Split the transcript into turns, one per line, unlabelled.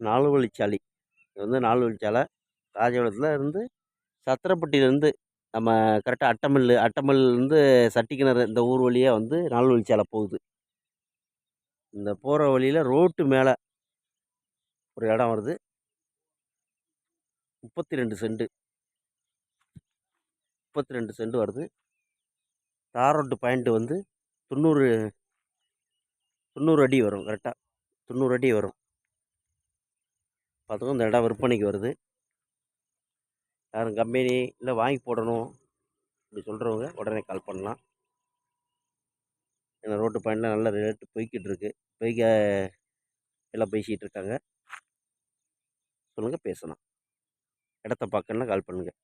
நாலு வழிச்சாலை இது வந்து நாலு வழிச்சாலை ராஜபாளையத்தில் இருந்து சத்திரப்பட்டியிலேருந்து நம்ம கரெக்டாக அட்டமில்லு அட்டமில்லேருந்து சட்டிக்கிணறு இந்த ஊர் வழியாக வந்து நாலு வழிச்சாலை போகுது. இந்த போகிற வழியில் ரோட்டு மேலே ஒரு இடம் வருது. முப்பத்தி ரெண்டு செண்டு முப்பத்தி ரெண்டு செண்டு வருது. தார் ரோட்டு பாயிண்ட்டு வந்து தொண்ணூறு தொண்ணூறு அடி வரும் கரெக்டாக தொண்ணூறு அடி வரும். பார்த்துக்கோ இந்த இடம் விற்பனைக்கு வருது. யாரும் கம்பெனி இல்லை வாங்கி போடணும் அப்படி சொல்கிறவங்க உடனே கால் பண்ணலாம். ஏன்னா ரோட்டு பாயிண்டில் நல்ல ரேட்டு போய்கிட்டு இருக்கு. போய்க்க எல்லாம் பேசிகிட்டு இருக்காங்க. சொல்லுங்கள் பேசலாம். இடத்த பார்க்கணுன்னா கால் பண்ணுங்கள்